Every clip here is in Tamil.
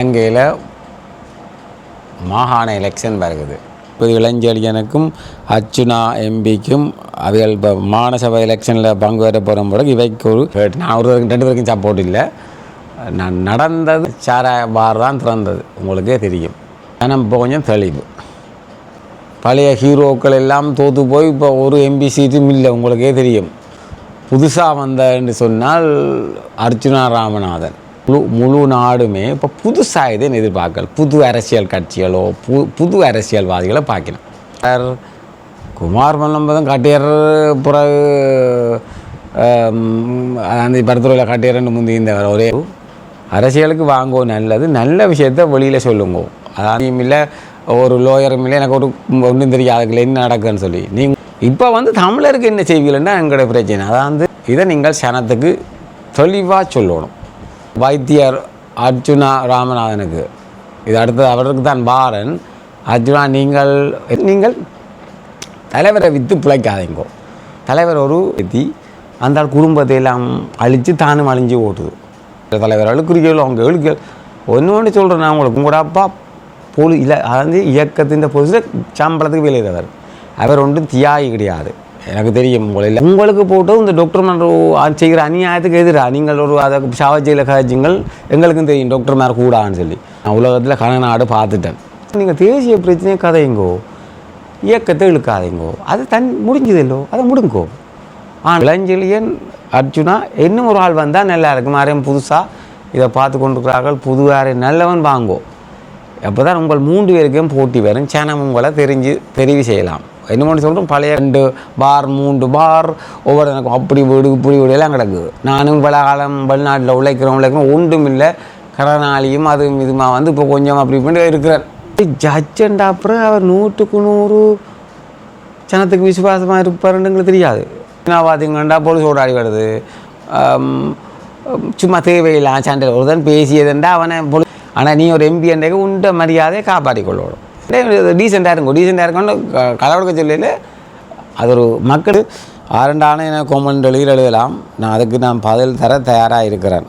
இலங்கையில் மாகாண எலெக்ஷன் வருகுது. இப்போ இளஞ்செழியனுக்கும் அர்ச்சுனா எம்பிக்கும் அவைகள் இப்போ மாநசபை எலெக்ஷனில் பங்கு பெற போகிற பிறகு இவைக்கு ஒரு நான் ஒரு ரெண்டு பேருக்கும் சப்போர்ட் இல்லை. நான் நடந்தது சாராய பார் தான் திறந்தது. உங்களுக்கே தெரியும். ஆனால் இப்போ கொஞ்சம் தெளிவு. பழைய ஹீரோக்கள் எல்லாம் தோற்று போய் இப்போ ஒரு எம்பி சீட்டும் இல்லை. உங்களுக்கே தெரியும். புதுசாக வந்தன்னு சொன்னால் அர்ச்சுனா ராமநாதன். முழு முழு நாடுமே இப்போ புதுசாக இதுன்னு எதிர்பார்க்கல புது அரசியல் கட்சிகளோ பு புது அரசியல்வாதிகளை பார்க்கணும் சார் குமார் மல்லம்பதம் கட்டியர் பிறகு அந்த படத்துறையில் கட்டியர்னு முந்தி இந்த ஒரே அரசியலுக்கு வாங்கோ நல்லது. நல்ல விஷயத்த வெளியில் சொல்லுங்க. அதையும் இல்லை ஒரு லோயரும் இல்லை எனக்கு ஒரு ஒன்றும் தெரியாது என்ன நடக்குன்னு சொல்லி. நீங்கள் இப்போ வந்து தமிழருக்கு என்ன செய்வீங்கன்னா எங்களோட பிரச்சனை. அதாவது இதை நீங்கள் சனத்துக்கு தெளிவாக சொல்லணும். வைத்தியர் அர்ஜுனா ராமநாதனுக்கு. இது அடுத்தது அவருக்கு தான் பாரன். அர்ஜுனா நீங்கள் நீங்கள் தலைவரை விற்று பிழைக்காதீங்கோ. தலைவர் ஒரு வித்தி அந்த குடும்பத்தை எல்லாம் அழித்து தானும் அழிஞ்சு ஓட்டுது. தலைவர் அழுக்குறிகள் அவங்க எழுக்கள் ஒன்று ஒன்று சொல்கிறேன் நான் உங்களுக்கு. உங்களோட அப்பா போலி இல்லை அதாவது இயக்கத்தின் பொசில் சம்பளத்துக்கு வெளியிடுறவர் அவர் ஒன்றும் தியாகி கிடையாது. எனக்கு தெரியும் உங்களில் உங்களுக்கு போட்டு இந்த டாக்டர் மேர் செய்கிற அநியாயத்துக்கு எதிராக நீங்கள் ஒரு அதை சாவச்சையில் காய்ச்சிங்கள் எங்களுக்கும் தெரியும் டாக்டர் கூடான்னு சொல்லி. நான் உலகத்தில் கனநாடு பார்த்துட்டேன். நீங்கள் தேசிய பிரச்சனையை கதையுங்கோ இயக்கத்தை இழுக்காதீங்கோ. அது தன் முடிஞ்சதில்லோ அதை முடுங்கோ. ஆனால் இளஞ்செழியன் அர்ஜுனா இன்னும் ஒரு ஆள் வந்தால் நல்லா இருக்கும். யாரையும் புதுசாக இதை பார்த்து கொண்டிருக்கிறார்கள். புது யாரை நல்லவன் வாங்கோ. அப்போ தான் உங்கள் மூன்று பேருக்கும் போட்டி வரும். சேனம் உங்களை தெரிஞ்சு தெரிவு செய்யலாம். என்ன சொல்கிறோம் பழைய ரெண்டு பார் மூன்று பார் ஒவ்வொரு எனக்கும் அப்படி வீடு இப்படி வீடு எல்லாம் கிடக்குது. நானும் பல காலம் வெளிநாட்டில் உழைக்கிறோம் உழைக்கிறோம் ஒன்றும் இல்லை. கடனாளியும் அதுவும் இதுமா வந்து இப்போ கொஞ்சம் அப்படி இப்படி இருக்கிறேன் ஜட்ஜண்டா அப்புறம் அவர் நூற்றுக்கு நூறு ஜனத்துக்கு விசுவாசமாக இருப்பாருன்னு எங்களுக்கு தெரியாது. என்ன பார்த்தீங்கன்னா போலீஸ் ஓடாடி வருது. சும்மா தேவையில்லாம் சண்டை ஒருதான் பேசியதுண்டா அவனை போலீஸ் ஆனால் நீ ஒரு எம்பி என்றைக்கு உண்ட மரியாதையை காப்பாற்றிக்கொள்ளணும் டீசெண்டாக இருக்கும் டீசெண்டாக இருக்கும்னு கடவுளுக்கு சொல்லல அது ஒரு மக்கள் ஆரண்டான என கோமன் எழுதியில் எழுதலாம். நான் அதுக்கு நான் பதில் தர தயாராக இருக்கிறேன்.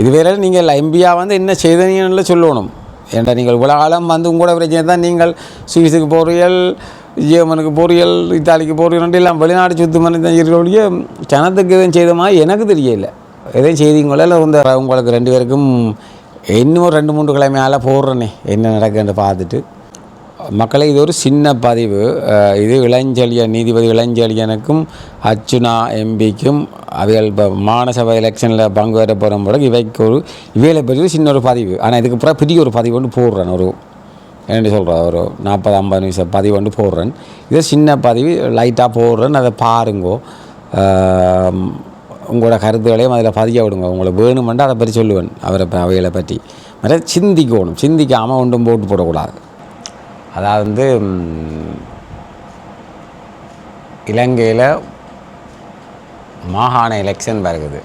இதுவேற நீங்கள் எம்பியா வந்து என்ன செய்தீங்கன்னு சொல்லணும். ஏன்டா நீங்கள் இவ்வளோ காலம் வந்து உங்களோட பிரச்சனை தான் நீங்கள் சுவிஸுக்கு போறீர்கள் ஜெர்மனுக்கு போறீர்கள் இத்தாலிக்கு போறீர்கள் எல்லாம் வெளிநாடு சுத்து மணி தான் ஜனத்துக்கு எதுவும் செய்த மாதிரி எனக்கு தெரியல. எதையும் செய்தீங்களோ இல்லை இந்த உங்களுக்கு ரெண்டு பேருக்கும் இன்னும் ஒரு ரெண்டு மூன்று கிழமையால் போடுறேனே என்ன நடக்குன்னு பார்த்துட்டு. மக்களை இது ஒரு சின்ன பதிவு. இது இளஞ்செழிய நீதிபதி இளஞ்செழியனுக்கும் அர்ச்சுனா எம்பிக்கும் அவைகள் இப்போ மாநசபை எலெக்ஷனில் பங்கு பெற போகிற பிறகு இவைக்கு ஒரு இவைகளை பற்றி சின்ன ஒரு பதிவு. ஆனால் இதுக்கு அப்புறம் பெரிய ஒரு பதிவு ஒன்று போடுறேன் ஒரு என்ன சொல்கிறேன் ஒரு நாற்பது ஐம்பது நிமிஷம் பதிவு ஒன்று போடுறேன். இது சின்ன பதிவு லைட்டாக போடுறேன் அதை பாருங்கோ. உங்களோட கருத்துக்களையும் அதில் பதிய விடுங்க. உங்களை வேணுமென்று அதை பற்றி சொல்லுவேன் அவரை ப- அவைகளை பற்றி. மற்ற சிந்திக்கணும். சிந்திக்காமல் ஒன்றும் போட்டு போடக்கூடாது. அதாவது வந்து இலங்கையில் மாகாண எலெக்ஷன் வருகுது.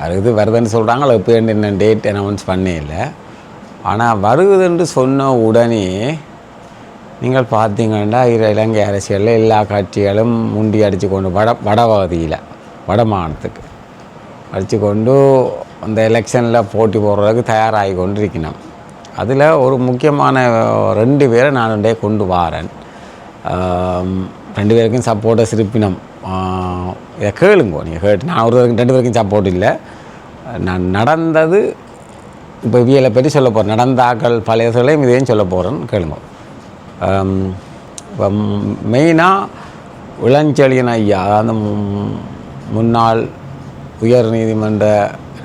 வருகுது வருதுன்னு சொல்கிறாங்க இப்போ என்ன டேட் அனௌன்ஸ் பண்ணே இல்லை ஆனால் வருகுதுன்னு சொன்ன உடனே நீங்கள் பார்த்தீங்கன்னா இலங்கை அரசியலில் எல்லா கட்சிகளும் முண்டி அடித்து கொண்டு வட வடபகுதியில் வட மாநிலத்துக்கு அடித்து கொண்டு அந்த எலெக்ஷனில் போட்டி போடுறதுக்கு தயாராகி கொண்டு இருக்கணும் அதில் ஒரு முக்கியமான ரெண்டு பேரை நான் ரெண்டே கொண்டு வாரேன். ரெண்டு பேருக்கும் சப்போர்ட்டை சிரிப்பினம். இதை கேளுங்கோ நீங்கள் கேட்டு நான் ஒரு ரெண்டு பேருக்கும் சப்போர்ட் இல்லை. நான் நடந்தது இப்போ இவியலை பற்றி சொல்ல போகிறேன் நடந்த ஆக்கள் பழைய சொல்லையும் இதையும் சொல்ல போகிறேன் கேளுங்க. இப்போ மெயினாக இளஞ்செழியன் ஐயா அதாவது முன்னாள் உயர் நீதிமன்ற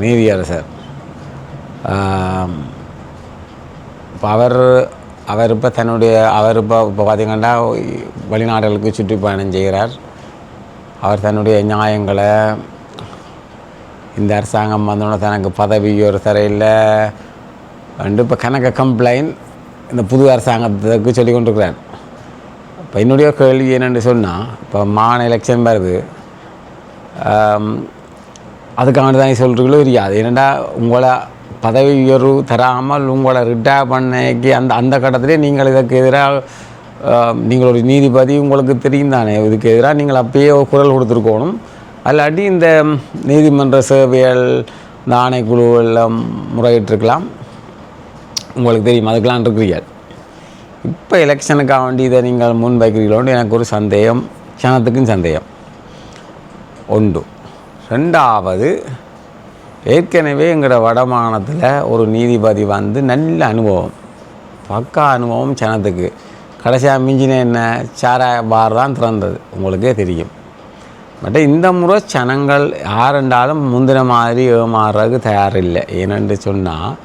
நீதியரசர். இப்போ அவர் அவர் இப்போ தன்னுடைய அவர் இப்போ இப்போ பார்த்திங்கன்னா வெளிநாடுகளுக்கு சுற்றுப்பயணம் செய்கிறார். அவர் தன்னுடைய நியாயங்களை இந்த அரசாங்கம் வந்தோடனே தனக்கு பதவி ஒரு தரையில் வந்து இப்போ கணக்க கம்ப்ளைண்ட் இந்த புது அரசாங்கத்துக்கு சொல்லி கொண்டிருக்கிறார். இப்போ என்னுடைய கேள்வி என்னென்னு சொன்னால் இப்போ மாநில எலெக்ஷன் வருது. அதுக்காக தான் சொல்கிறீங்களோ தெரியாது என்னென்னா உங்களை பதவி உயர்வு தராமல் உங்களை ரிட்டையர் பண்ணைக்கு அந்த அந்த கட்டத்திலே நீங்கள் இதற்கு எதிராக நீங்கள் ஒரு நீதிபதி உங்களுக்கு தெரியும் தானே? இதுக்கு எதிராக நீங்கள் அப்பயே குரல் கொடுத்துருக்கணும். அல்லாட்டி இந்த நீதிமன்ற சேவைகள் இந்த ஆணைக்குழு எல்லாம் முறையிட்டிருக்கலாம். உங்களுக்கு தெரியும் அதுக்கெலாம் இருக்கிறீர்கள் இப்போ எலெக்ஷனுக்காக வேண்டி இதை நீங்கள் முன்வைக்கிறீங்களோன்னு எனக்கு ஒரு சந்தேகம் க்ஷணத்துக்கும் சந்தேகம். உண்டு ரெண்டாவது ஏற்கனவே எங்களோட வடமாகாணத்தில் ஒரு நீதிபதி வந்து நல்ல அனுபவம். பக்கா அனுபவம் சனத்துக்கு. கடைசியாக மிஞ்சின என்ன? சாராய பார் தான் திறந்தது. உங்களுக்கே தெரியும். பட் இந்த முறை சனங்கள் யாருண்டாலும் முந்தின மாதிரி ஏமாறுறதுக்கு தயாரில்லை. ஏனென்று சொன்னால்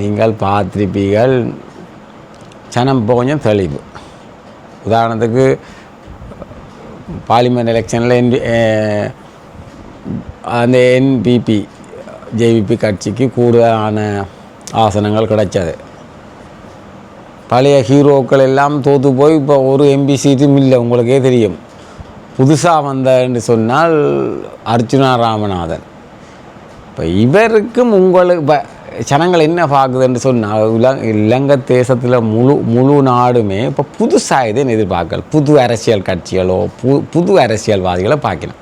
நீங்கள் பார்த்திருப்பீர்கள் சனம் இப்போ கொஞ்சம் தெளிவு. உதாரணத்துக்கு பார்லிமெண்ட் எலெக்ஷனில் என்பி அந்த என்பிபி ஜேவிபி கட்சிக்கு கூடுதலான ஆசனங்கள் கிடைச்சது. பழைய ஹீரோக்கள் எல்லாம் தோற்று போய் இப்போ ஒரு எம்பி சீட்டும் இல்லை உங்களுக்கே தெரியும். புதுசாக வந்தன்னு சொன்னால் அர்ஜுனா ராமநாதன். இப்போ இவருக்கும் உங்களுக்கு இப்போ ஜனங்கள் என்ன பார்க்குதுன்னு சொன்னால் இலங் இலங்கை தேசத்தில் முழு முழு நாடுமே இப்போ புதுசாக இதுன்னு எதிர்பார்க்கல. புது அரசியல் கட்சிகளோ பு புது அரசியல்வாதிகளை பார்க்கணும்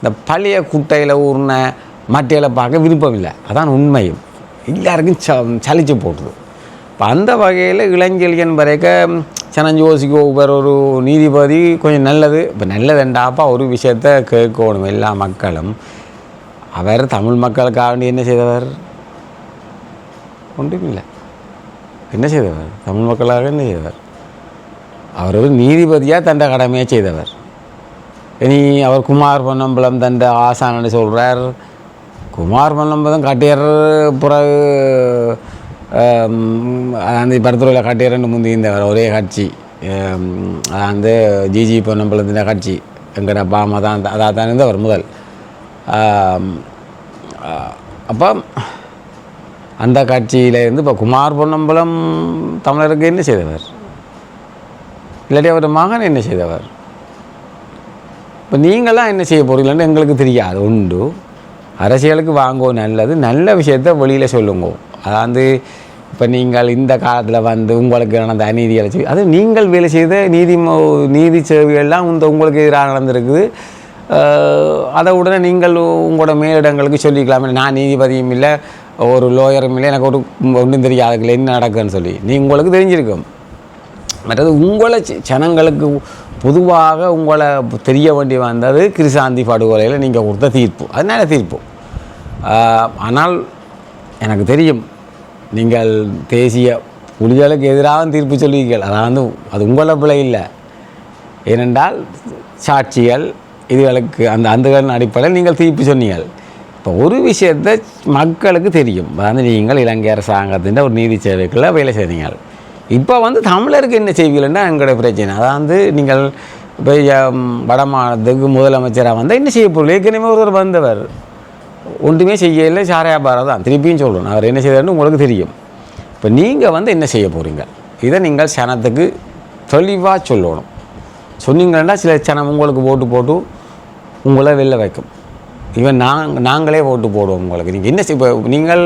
இந்த பழைய குட்டையில் ஊர்ன மட்டையில் பார்க்க விருப்பம் இல்லை அதான் உண்மையும் எல்லாருக்கும் ச சலிச்சு போட்டுது இப்போ அந்த வகையில் இளைஞலியன் வரைக்க சனஞ்சோசிக்கோ வேறு ஒரு நீதிபதி கொஞ்சம் நல்லது. இப்போ நல்லதுண்டாப்பா ஒரு விஷயத்த கேட்கணும் எல்லா மக்களும். அவர் தமிழ் மக்களுக்காக வேண்டி என்ன செய்தவர்? ஒன்றுமில்லை. என்ன செய்தவர்? தமிழ் மக்களாக என்ன செய்தவர்? அவர் ஒரு நீதிபதியாக தண்ட கடமையை செய்தவர். இனி அவர் குமார் பொன்னம்பலம் தண்ட ஆசானன்னு சொல்கிறார் குமார் பொன்னம்பலம் கட்டியர் பிறகு அந்த படத்துறையில் கட்டியரன்னு முந்தி இருந்தவர் ஒரே கட்சி. ஆம், அது வந்து ஜிஜி பொன்னம்பலத்தின் கட்சி. எங்கட பாமா தான் அதாக தான் இருந்தவர் முதல். அப்போ அந்த கட்சியிலேருந்து இப்போ குமார் பொன்னம்பலம் தமிழருக்கு என்ன செய்தவர்? இல்லாட்டி அவர் மகன் என்ன செய்தவர்? இப்போ நீங்களாம் என்ன செய்ய போறீங்கன்னு எங்களுக்கு தெரியாது. உண்டு. அரசியலுக்கு வாங்கோ நல்லது. நல்ல விஷயத்த வெளியில் சொல்லுங்கோ. அதாவது இப்போ நீங்கள் இந்த காலத்தில் வந்து உங்களுக்கு நடந்த அநீதி அழைச்சி அது நீங்கள் வேலை செய்த நீதி நீதி சேவைகள்லாம் இந்த உங்களுக்கு எதிராக நடந்திருக்குது. அதை உடனே நீங்கள் உங்களோட மேலிடங்களுக்கு சொல்லிக்கலாமே. நான் நீதிபதியும் இல்லை ஒரு லோயரும் இல்லை எனக்கு ஒரு ஒன்றும் தெரியாதுல என்ன நடக்குதுன்னு சொல்லி. நீ உங்களுக்கு தெரிஞ்சிருக்கும். மற்றது உங்களை ஜனங்களுக்கு பொதுவாக உங்களை தெரிய வேண்டி வந்தது கிருசாந்தி படுகொலையில் நீங்கள் கொடுத்த தீர்ப்பு. அதனால தீர்ப்பு. ஆனால் எனக்கு தெரியும் நீங்கள் தேசிய புலிகளுக்கு எதிராக தீர்ப்பு சொல்லுவீர்கள் அதாவது அது உங்களை பிழை இல்லை. ஏனென்றால் சாட்சிகள் இதுகளுக்கு அந்த அந்துகளின் அடிப்படையில் நீங்கள் தீர்ப்பு சொன்னீங்கள் இப்போ ஒரு விஷயத்தை மக்களுக்கு தெரியும். அதாவது நீங்கள் இலங்கை அரசாங்கத்தின் ஒரு நீதி சேவைக்குள்ளே வேலை செய்தீங்கள் இப்போ வந்து தமிழருக்கு என்ன செய்வீங்கன்னா எங்களுடைய பிரச்சனை. அதாவது நீங்கள் இப்போ எம், வடமாநிலத்துக்கு முதலமைச்சராக வந்தால் என்ன செய்ய போகிறீங்க ஏற்கனவே ஒருவர் வந்தவர். ஒன்றுமே செய்யலை சாரையாபாரம் தான். திருப்பியும் சொல்லணும். அவர் என்ன செய்தார்னு உங்களுக்கு தெரியும். இப்போ நீங்கள் வந்து என்ன செய்ய போகிறீங்க இதை நீங்கள் சனத்துக்கு தெளிவாக சொல்லணும். சொன்னீங்கன்னா சில சனம் உங்களுக்கு ஓட்டு போட்டு உங்களை வெளில வைக்கும். இவன் நாங் நாங்களே ஓட்டு போடுவோம் உங்களுக்கு. நீங்கள் என்ன செய்ய இப்போ நீங்கள்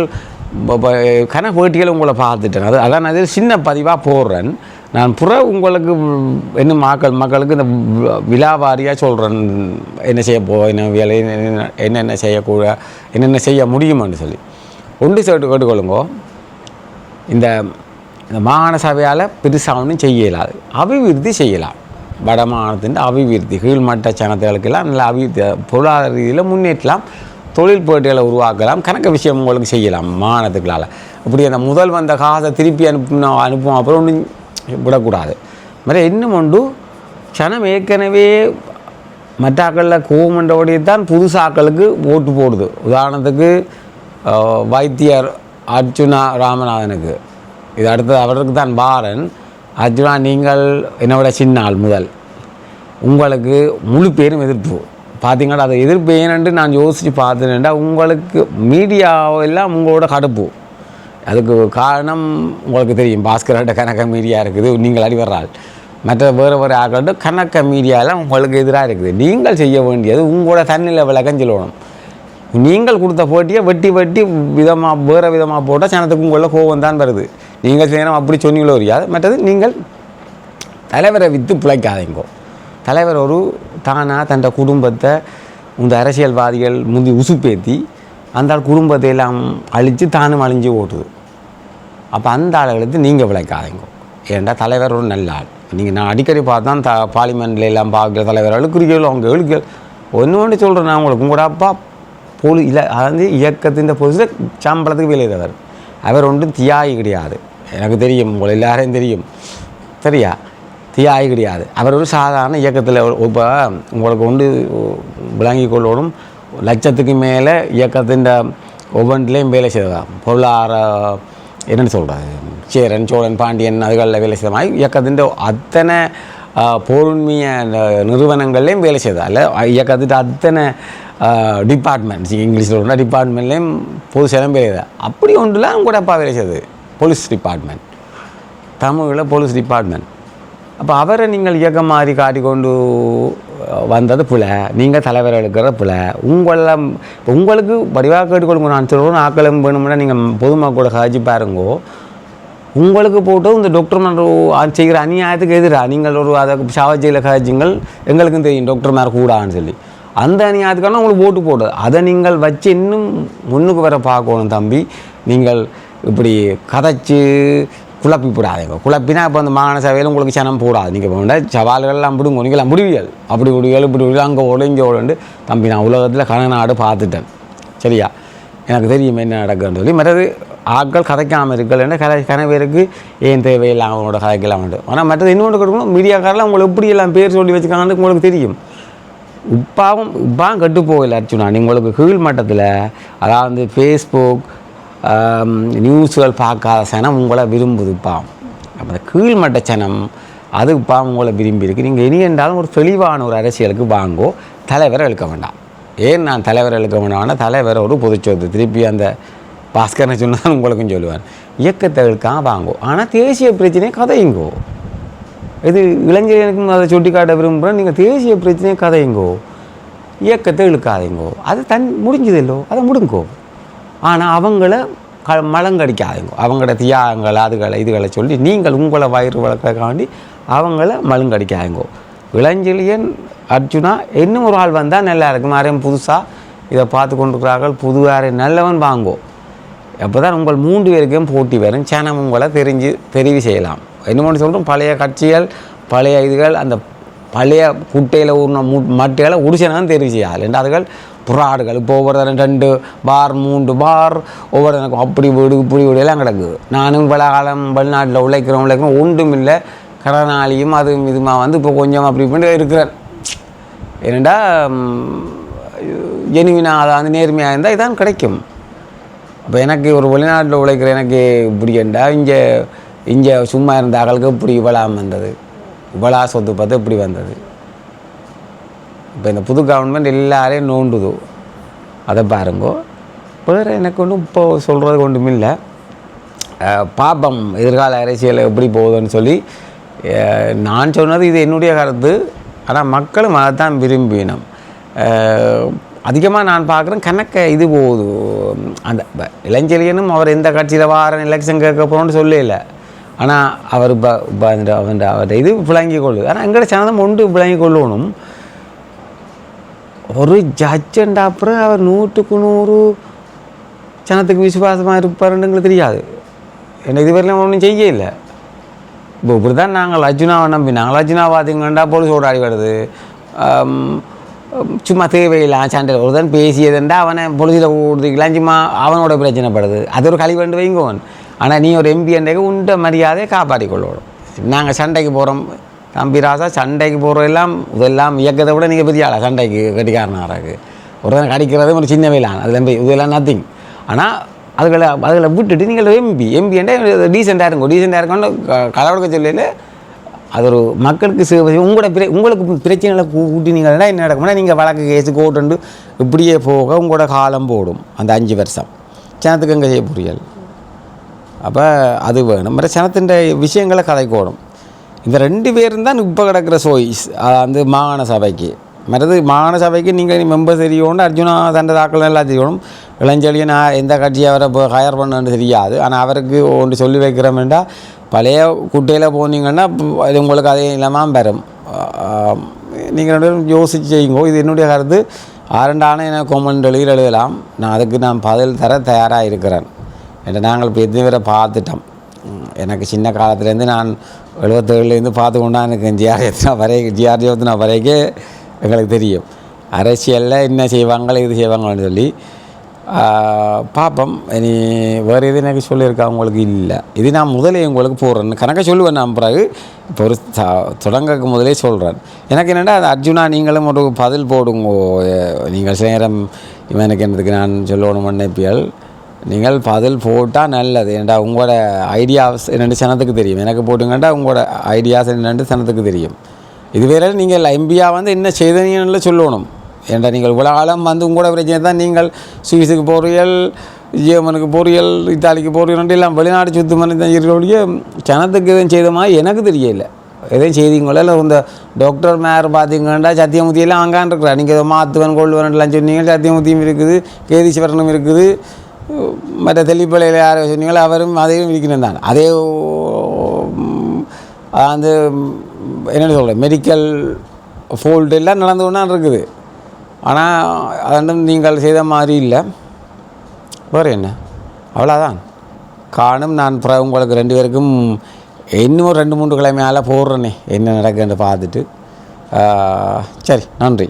இப்போ கன உங்களை பார்த்துட்டேன். அது அதான் அது சின்ன பதிவாக போடுறேன். நான் புற உங்களுக்கு என்ன மக்கள் மக்களுக்கு இந்த விழாவாரியாக சொல்கிறேன் என்ன செய்ய போ என்ன வேலை என்ன- என்னென்ன செய்யக்கூட என்னென்ன செய்ய முடியுமான்னு சொல்லி. ஒன்று சேர்த்து கேட்டுக்கொள்ளுங்கோ. இந்த இந்த மாகாண சபையால் பெருசாக ஒன்றும் செய்யலாம் அபிவிருத்தி செய்யலாம் வடமாகாணத்தின் அபிவிருத்தி கீழ்மட்ட சனத்துகளுக்கெல்லாம் நல்ல அபிவிருத்தி பொருளாதார ரீதியில் முன்னேற்றலாம். தொழில் போட்டிகளை உருவாக்கலாம் கணக்கு விஷயம் உங்களுக்கு செய்யலாம் மானத்துக்களால் இப்படி அந்த முதல் வந்த காசை திருப்பி அனுப்பினோம் அனுப்புவோம் அப்புறம் ஒன்றும் விடக்கூடாது. மாதிரி இன்னும் ஒன்று சனம் ஏற்கனவே மற்றாக்களில் கோவமண்டோடைய தான் புதுசாக்களுக்கு ஓட்டு போடுது. உதாரணத்துக்கு வைத்தியர் அர்ஜுனா ராமநாதனுக்கு. இது அடுத்தது அவருக்கு தான் பாரன். அர்ஜுனா நீங்கள் என்னை விட சின்ன ஆள் முதல். உங்களுக்கு முழு பேரும் எதிர்ப்பு. பார்த்தீங்கன்னா அதை எதிர்ப்பு ஏனென்று நான் யோசித்து பார்த்தேன்டா உங்களுக்கு மீடியாவெல்லாம் உங்களோட கடுப்பு. அதுக்கு காரணம் உங்களுக்கு தெரியும் பாஸ்கர்கிட்ட கணக்க மீடியா இருக்குது நீங்கள் அடிவர்றாள் மற்ற வேறு வேறு ஆக்கள்கிட்ட கணக்க மீடியாலாம் உங்களுக்கு எதிராக இருக்குது. நீங்கள் செய்ய வேண்டியது உங்களோட தண்ணியில் விளக்கம் சொல்லணும். நீங்கள் கொடுத்த போட்டியை வெட்டி வெட்டி விதமாக வேறு விதமாக போட்டால் சனத்துக்கு உங்களில் கோபம் தான் வருது. நீங்கள் செய்யணும் அப்படி சொன்னீங்களோ அறியாது மற்றது நீங்கள் தலைவரை விற்று பிழைக்காதீங்கோ. தலைவர் ஒரு தானாக தன் குடும்பத்தை இந்த அரசியல்வாதிகள் முந்தி உசுப்பேற்றி அந்த ஆள் குடும்பத்தை எல்லாம் அழித்து தானும் அழிஞ்சு ஓட்டுது. அப்போ அந்த ஆளுகளுக்கு நீங்கள் விளக்காதீங்க. ஏன்டா தலைவர் ஒரு நல்ல ஆள். நீங்கள் நான் அடிக்கடி பார்த்தா த பார்லிமெண்ட்ல எல்லாம் பார்க்குற தலைவர்கள் குறிக்கோள் அவங்க எழுக்க ஒன்று ஒன்று சொல்கிறேன் நான் உங்களுக்கு. உங்களோட அப்பா போலி இல்லை அதாவது இயக்கத்தின் பொழுது சம்பளத்துக்கு வெளியிடவர் அவர் ஒன்றும் தியாகி கிடையாது. எனக்கு தெரியும் உங்களை எல்லாரையும் தெரியும். சரியா? தியாகி கிடையாது அவர் ஒரு சாதாரண இயக்கத்தில் இப்போ உங்களுக்கு ஒன்று விளங்கி கொள்ளோடும் லட்சத்துக்கு மேலே இயக்கத்தின் ஒவ்வொன்றிலையும் வேலை செய்ததான் பொருளாதார என்னென்னு சொல்கிறது சேரன் சோழன் பாண்டியன் அதுகளில் வேலை செய்த மாதிரி இயக்கத்தின் அத்தனை பொருண்மைய நிறுவனங்கள்லேயும் வேலை செய்தா? இல்லை இயக்கத்தின் அத்தனை டிபார்ட்மெண்ட்ஸ் இங்கிலீஷில் ஒன்றா டிபார்ட்மெண்ட்லேயும் பொது சேலம் வேலை செய்தா? அப்படி ஒன்றுலாம் கூட அப்பா வேலை செய்யுது போலீஸ் டிபார்ட்மெண்ட் தமிழில் போலீஸ் டிபார்ட்மெண்ட் அப்போ அவரை நீங்கள் இயக்கம் மாதிரி காட்டிக்கொண்டு வந்தது பிள்ளை நீங்கள் தலைவர் எடுக்கிற பிள்ளை உங்களை உங்களுக்கு வடிவாக கேட்டுக்கொடுங்க நான் சொல்கிறோம் ஆக்களும் வேணும்னா நீங்கள் பொதுமக்களோட காய்ச்சி பாருங்கோ. உங்களுக்கு போட்டு இந்த டாக்டர் மேர் செய்கிற அநியாயத்துக்கு எதிராக நீங்கள் ஒரு அதை சாவச்சியில் காய்ச்சிங்கள் எங்களுக்கும் தெரியும் டாக்டர் மேலே கூடான்னு சொல்லி. அந்த அநியாயத்துக்கான உங்களுக்கு ஓட்டு போடு அதை நீங்கள் வச்சு இன்னும் முன்னுக்கு வர பார்க்கணும் தம்பி. நீங்கள் இப்படி கதைச்சு குழப்பி போடாதீங்க. குழப்பினா இப்போ அந்த மாகாண சபையில் உங்களுக்கு சனம் போடாது. நீங்கள் வேண்டாம் சவால்கள்லாம் விடுங்க நீங்களாம் முடிவியல் அப்படி முடிவியல் இப்படி முடியல அங்கே ஓடு இங்கே ஓடுண்டு தம்பி நான் உலகத்தில் கனநாடு பார்த்துட்டேன். சரியா? எனக்கு தெரியும் என்ன நடக்குன்னு சொல்லி. மற்றது ஆட்கள் கதைக்காமல் இருக்கலன்னா கதை கனவேருக்கு ஏன் தேவையில்லை அவனோட கதைக்கெல்லாம் உண்டு. ஆனால் மற்றது இன்னொன்று கொடுக்கணும். மீடியாக்காரெலாம் உங்களுக்கு எப்படி எல்லாம் பேர் சொல்லி வச்சுக்காங்கன்னு உங்களுக்கு தெரியும். உப்பாவும் உப்பாவும் கெட்டு போகல அர்ச்சுனா உங்களுக்கு கீழ் மட்டத்தில் அதாவது ஃபேஸ்புக் நியூஸ்கள் பார்க்காத சனம் உங்களை விரும்புதுப்பா அப்போ அந்த கீழ்மட்ட சனம் அதுப்பா உங்களை விரும்பி இருக்கு நீங்கள் இனி என்றாலும் ஒரு தெளிவான ஒரு அரசியலுக்கு வாங்கோ. தலைவரை இழுக்க வேண்டாம். ஏன் நான் தலைவரை இழுக்க வேண்டாம்னா தலைவர் ஒரு பொதுச்சொத்து திருப்பி அந்த பாஸ்கரனை சொன்னால் உங்களுக்கும் சொல்லுவார் இயக்கத்தை இழுக்காம வாங்கோ. ஆனால் தேசிய பிரச்சனையை கதையுங்கோ. இது இளைஞர்களுக்கும் அதை சுட்டிக்காட்ட விரும்புகிறேன் நீங்கள் தேசிய பிரச்சனையை கதையுங்கோ. இயக்கத்தை இழுக்காதீங்கோ. அது தன் முடிஞ்சதில்லோ. அதை முடுங்கோ. ஆனால் அவங்கள க மலங்கடிக்காதீங்க. அவங்களோட தியாகங்கள் அதுகளை இதுகளை சொல்லி நீங்கள் உங்களை வயிறு வளர்க்கறக்காண்டி அவங்கள மலங்கடிக்காதீங்கோ. இளஞ்செழியன் அர்ஜுனா இன்னும் ஒரு ஆள் வந்தால் நல்லா இருக்கும். யாரையும் புதுசாக இதை பார்த்து கொண்டிருக்கிறார்கள்? புது யாரையும் நல்லவன் வாங்கோ. அப்போ தான் உங்கள் மூன்று பேருக்கும் போட்டி வரும். சேனம் உங்களை தெரிஞ்சு தெரிவு செய்யலாம். என்னமோன்னு சொல்கிறோம் பழைய கட்சிகள் பழைய இதுகள் அந்த பழைய குட்டையில் ஊர்ன மூ மட்டைகளை உடிச்சனான்னு தெரிவு செய்யாது அதுகள் புறாடுகள். இப்போ ஒவ்வொரு ரெண்டு பார் மூன்று பார் ஒவ்வொரு எனக்கும் அப்படி வீடு இப்படி வீடு எல்லாம் கிடக்குது நானும் பல காலம் வெளிநாட்டில் உழைக்கிறோம் உழைக்கிறோம். ஒன்றும் இல்லை கடனாளியும் அதுவும் இதுமா வந்து இப்போ கொஞ்சம் அப்படி இப்படி இருக்கிறேன் ஏனெண்டா ஜெனுவினா அதாவது நேர்மையாக இருந்தால் இதான் கிடைக்கும். அப்போ எனக்கு ஒரு வெளிநாட்டில் உழைக்கிற எனக்கு இப்படி இங்கே இங்கே சும்மா இருந்த அகலுக்கு இப்படி இவ்வளாம் வந்தது. இவ்வளா சொத்து பார்த்து இப்படி வந்தது. இப்போ இந்த புது கவர்மெண்ட் எல்லாரையும் நோண்டுது. அதை பாருங்கோ. வேறு எனக்கு ஒன்றும் இப்போ சொல்கிறது ஒன்றும் இல்லை. பாப்பம் எதிர்கால அரசியல் எப்படி போகுதுன்னு சொல்லி நான் சொன்னது இது என்னுடைய கருத்து. ஆனால் மக்களும் அதைத்தான் விரும்பினோம். அதிகமாக நான் பார்க்குறேன் கணக்க இது போகுது. அந்த ப- இளஞ்செழியனும் அவர் எந்த கட்சியில் வாரன் எலெக்ஷன் கேட்க போகிறோன்னு சொல்லல. ஆனால் அவர் இப்போ இப்போ அந்த அவன் இது விளங்கி கொள்ளுது. ஆனால் எங்களோட சனதம் ஒன்று விளங்கி கொள்ளணும். ஒரு ஜட்ஜண்ட் அப்புறம் அவர் நூற்றுக்கு நூறு ஜனத்துக்கு விசுவாசமாக இருப்பாருன்னு எங்களுக்கு தெரியாது. எனக்கு இதுவரையிலும் ஒன்றும் செய்ய இல்லை. இப்போ இப்படி தான் நாங்கள் அர்ஜுனாவை நம்பி நாங்கள் அர்ஜுனா போலீஸ் ஓடாடி வருது. சும்மா தேவையில்லாம் சண்டை ஒரு தான் பேசியதுண்டா அவனை பொலிசில் கொடுத்துக்கலாம் சும்மா அவனோட பிரச்சனைப்படுது. அது ஒரு கழிவண்டு வைங்கோன் ஆனால் நீ ஒரு எம்பி என்றைக்கு உண்ட மரியாதையை காப்பாற்றி கொள்ளணும். நாங்கள் சண்டைக்கு போகிறோம் தம்பி ராசா சண்டைக்கு போகிறதெல்லாம் இதெல்லாம் இயக்கத்தை விட நீங்கள் பெரிய ஆளா? சண்டைக்கு கட்டிக்காரனாராக்கு ஒருத்தன் கடிக்கிறதும் ஒரு சின்ன வேலான் அதில் இதெல்லாம் நத்திங் ஆனால் அதுகளை அதுகளை விட்டுட்டு நீங்கள் எம்பி எம்பி என்றால் டீசெண்டாக இருக்கும். டீசெண்டாக இருக்கும்னு கலவடக்க சொல்லல அது ஒரு மக்களுக்கு சேவை உங்களோட பிர உங்களுக்கு பிரச்சனைகளை கூட்டி நீங்கள் என்ன நடக்கும்னா நீங்கள் வழக்கு கேஸு கோட்டுண்டு இப்படியே போக உங்களோட காலம் போடும் அந்த அஞ்சு வருஷம். சனத்துக்கு எங்கே செய்ய புரியல் அப்போ அது வேணும். மற்ற சனத்தின் விஷயங்களை கதைக்கோடும் இந்த ரெண்டு பேரும் தான் இப்போ கிடக்கிற சோய்ஸ் அந்த மாகாண சபைக்கு. மற்றது மாகாண சபைக்கு நீங்கள் மெம்பர் தெரியணும் அர்ஜுனா தண்டை தாக்கல் எல்லாம் தெரியணும் இளஞ்செழியை நான் எந்த கட்சியை அவரை இப்போ ஹயர் பண்ணன்னு தெரியாது. ஆனால் அவருக்கு ஒன்று சொல்லி வைக்கிறோமேண்டா பழைய குட்டையில் போனீங்கன்னா அது இது உங்களுக்கு அதே இல்லாமல் வரும் நீங்கள் ரெண்டு பேரும் யோசிச்சு செய்யுங்கோ. இது என்னுடைய கருத்து. ஆரண்டான என கொமெண்ட் எழுதி எழுதலாம். நான் அதுக்கு நான் பதில் தர தயாராக இருக்கிறேன். என்று நாங்கள் இப்போ எத்தனை பேரை பார்த்துட்டோம். எனக்கு சின்ன காலத்துலேருந்து நான் எழுபத்தேழுலேருந்து பார்த்து கொண்டா எனக்கு ஜிஆர் எத்தனை வரை ஜிஆர் எத்தனை வரைக்கும் எங்களுக்கு தெரியும். அரசியலில் என்ன செய்வாங்க இது செய்வாங்கன்னு சொல்லி பார்ப்போம் இனி வேறு எது எனக்கு சொல்லியிருக்கா? உங்களுக்கு இல்லை. இது நான் முதலே உங்களுக்கு போடுறேன். கணக்கை சொல்லுவேன் நான் பிறகு. இப்போ ஒரு தொடங்கக்கு முதலே சொல்கிறேன் எனக்கு என்னென்னா அது அர்ஜுனா நீங்களும் ஒரு பதில் போடுங்க. நீங்கள் சில நேரம் இவனுக்கு என்னதுக்கு நான் சொல்லணும் நினைப்பியல். நீங்கள் பதில் போட்டால் நல்லது. ஏன்டா உங்களோட ஐடியாஸ் என்னென்னு சனத்துக்கு தெரியும். எனக்கு போட்டுங்கண்டா உங்களோட ஐடியாஸ் என்னென்னு சனத்துக்கு தெரியும். இதுவேளை நீங்கள் எம்பியா வந்து என்ன செய்தீங்கன்னு சொல்லணும். ஏன்டா நீங்கள் இவ்வளோ வந்து உங்களோட பிரச்சனை தான் நீங்கள் சுவிஸுக்கு போகிறீர்கள் ஜெர்மனுக்கு போறீர்கள் இத்தாலிக்கு போறீர்கள் எல்லாம் வெளிநாடு சுத்து பண்ணி தான் சனத்துக்கு எதுவும் செய்த மாதிரி எனக்கு தெரியல. எதையும் செய்தீங்களோ? இல்லை இந்த டாக்டர் மேர் பார்த்தீங்கன்னா சத்தியமூர்த்தியெல்லாம் அங்கான் இருக்கிறார். நீங்கள் ஏதோ மாற்றுவன் கொள்ளுவன்லாம் சொன்னீங்க சத்தியமூர்த்தியும் இருக்குது கேதீஸ்வரனும் இருக்குது. மற்ற தெல்லிப்பள்ளியில் யார் சொன்னீங்களோ அவரும் அதையும் இருக்கணும் தான் அதே உம், என்ன சொல்கிறேன் மெடிக்கல் ஃபோல்டு எல்லாம் நடந்து கொண்டா இருக்குது ஆனால் அதண்டும் நீங்கள் செய்த மாதிரி இல்லை வேறு என்ன அவ்வளோதான் காணும் நான் அப்புறம் உங்களுக்கு ரெண்டு பேருக்கும் இன்னும் ஒரு ரெண்டு மூன்று கிழமையால் போடுறேனே என்ன நடக்குன்னு பார்த்துட்டு சரி நன்றி